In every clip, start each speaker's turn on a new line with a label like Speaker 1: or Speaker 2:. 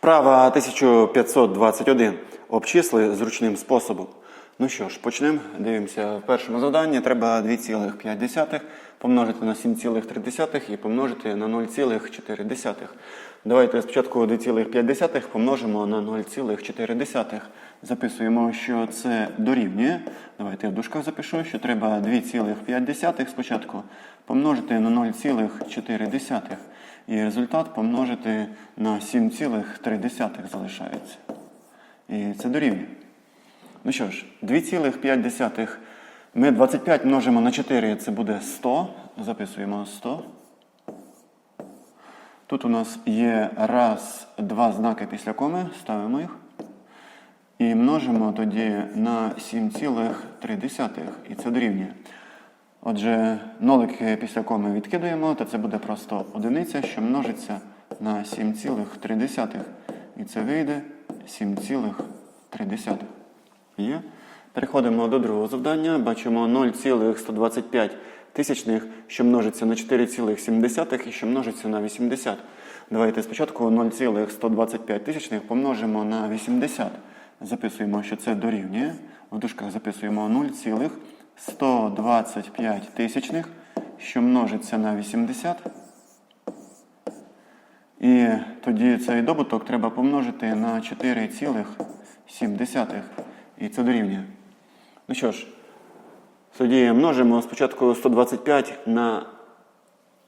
Speaker 1: Вправа 1521. Обчисли зручним способом. Ну що ж, почнемо. Дивимося в першому завданні. Треба 2,5 помножити на 7,3 і помножити на 0,4. Давайте спочатку 2,5 помножимо на 0,4. Записуємо, що це дорівнює. Давайте я в дужках запишу, що треба 2,5 спочатку помножити на 0,4. І результат помножити на 7,3 залишається. І це дорівнює. Ну що ж, 2,5. Ми 25 множимо на 4, це буде 100. Записуємо 100. Тут у нас є раз, два знаки після коми, ставимо їх. І множимо тоді на 7,3. І це дорівнює. Отже, нолики після коми відкидаємо, то це буде просто одиниця, що множиться на 7,3. І це вийде 7,3. Є. Переходимо до другого завдання. Бачимо 0,125 тисячних, що множиться на 4,7 і що множиться на 80. Давайте спочатку 0,125 тисячних помножимо на 80. Записуємо, що це дорівнює. В дужках записуємо 0,125 тисячних, що множиться на 80. І тоді цей добуток треба помножити на 4,7. І це дорівнює. Ну що ж, тоді множимо спочатку 125 на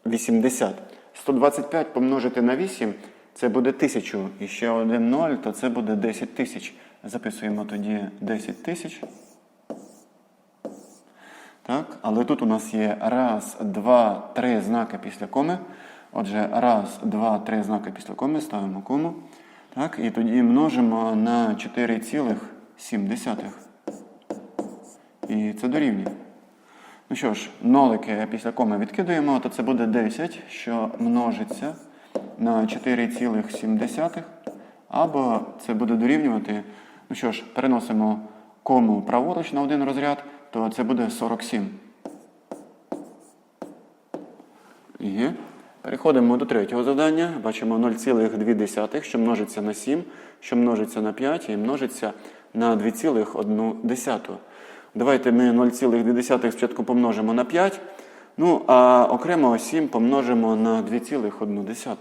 Speaker 1: 80. 125 помножити на 8 це буде 1000. І ще один 0, то це буде 10 тисяч. Записуємо тоді 10 тисяч. Так, але тут у нас є раз, два, три знаки після коми. Отже, раз, два, три знаки після коми, ставимо кому. Так, і тоді множимо на 4,7. І це дорівнює. Ну що ж, нолики після коми відкидаємо, то це буде 10, що множиться на 4,7. Або це буде дорівнювати. Ну що ж, переносимо кому праворуч на один розряд, то це буде 47. Є. Переходимо до третього завдання. Бачимо 0,2, що множиться на 7, що множиться на 5 і множиться на 2,1. Давайте ми 0,2 спочатку помножимо на 5. Ну, а окремо 7 помножимо на 2,1.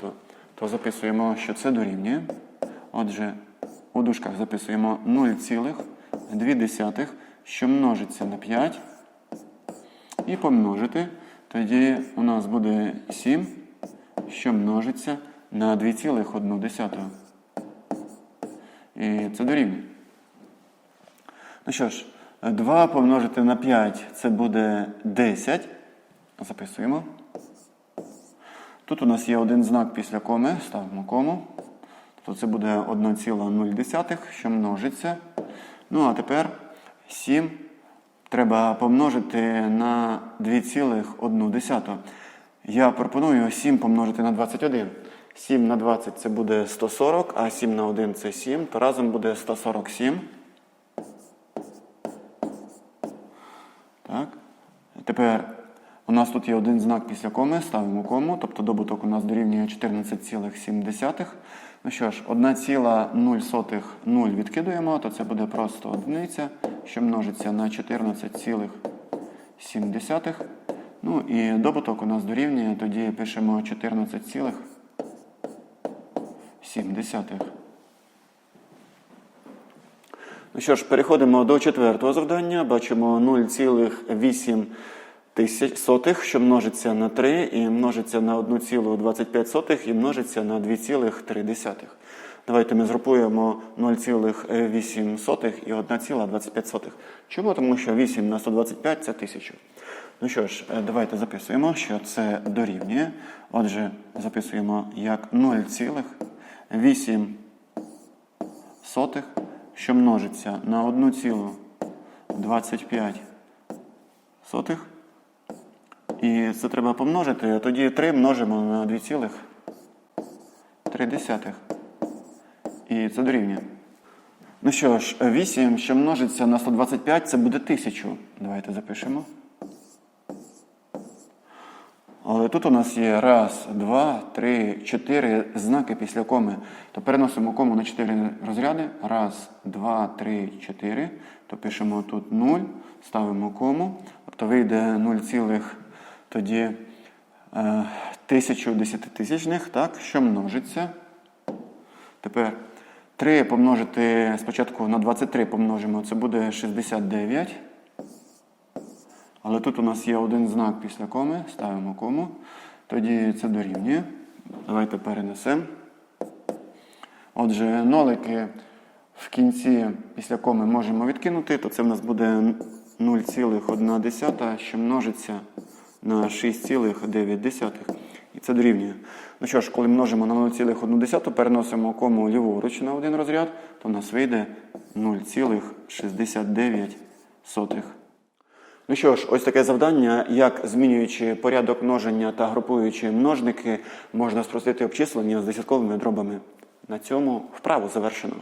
Speaker 1: То записуємо, що це дорівнює. Отже, у дужках записуємо 0,2, що множиться на 5. І помножити. Тоді у нас буде 7, що множиться на 2,1. І це дорівнює. Ну що ж, 2 помножити на 5 це буде 10. Записуємо. Тут у нас є один знак після коми, ставимо кому. Тобто це буде 1,0, що множиться. Ну, а тепер 7 треба помножити на 2,1. Я пропоную 7 помножити на 21. 7 на 20 це буде 140, а 7 на 1 це 7, то разом буде 147. Так. Тепер у нас тут є один знак після коми, ставимо кому, тобто добуток у нас дорівнює 14,7. Ну що ж, 1,0 відкидуємо, то це буде просто одиниця, що множиться на 14,7. Ну і добуток у нас дорівнює, тоді пишемо 14,7. Ну що ж, переходимо до четвертого завдання. Бачимо 0,8 тисяч сотих, що множиться на 3, і множиться на 1,25 і множиться на 2,3. Давайте ми згрупуємо 0,8 і 1,25. Чому? Тому що 8 на 125 це 1000. Ну що ж, давайте записуємо, що це дорівнює. Отже, записуємо як 0,8 що множиться на 1,25 сотих. І це треба помножити. Тоді 3 множимо на 2,3. І це дорівнює. Ну що ж, 8, що множиться на 125, це буде 1000. Давайте запишемо. Але тут у нас є раз, два, три, чотири знаки після коми. То переносимо кому на чотири розряди. Раз, два, три, чотири. То пишемо тут 0, ставимо кому. Тобто вийде 0, цілих тоді е, тисячу десятитисячних, так, що множиться. Тепер 3 помножити спочатку на 23 помножимо, це буде 69. Але тут у нас є один знак після коми, ставимо кому. Тоді це дорівнює. Давайте перенесемо. Отже, нолики в кінці після коми можемо відкинути, то це в нас буде 0,1, що множиться на 6,9. І це дорівнює. Ну що ж, коли множимо на 0,1, переносимо кому ліворуч на один розряд, то в нас вийде 0,69. Ну що ж, ось таке завдання, як змінюючи порядок множення та групуючи множники, можна спростити обчислення з десятковими дробами. На цьому вправу завершено.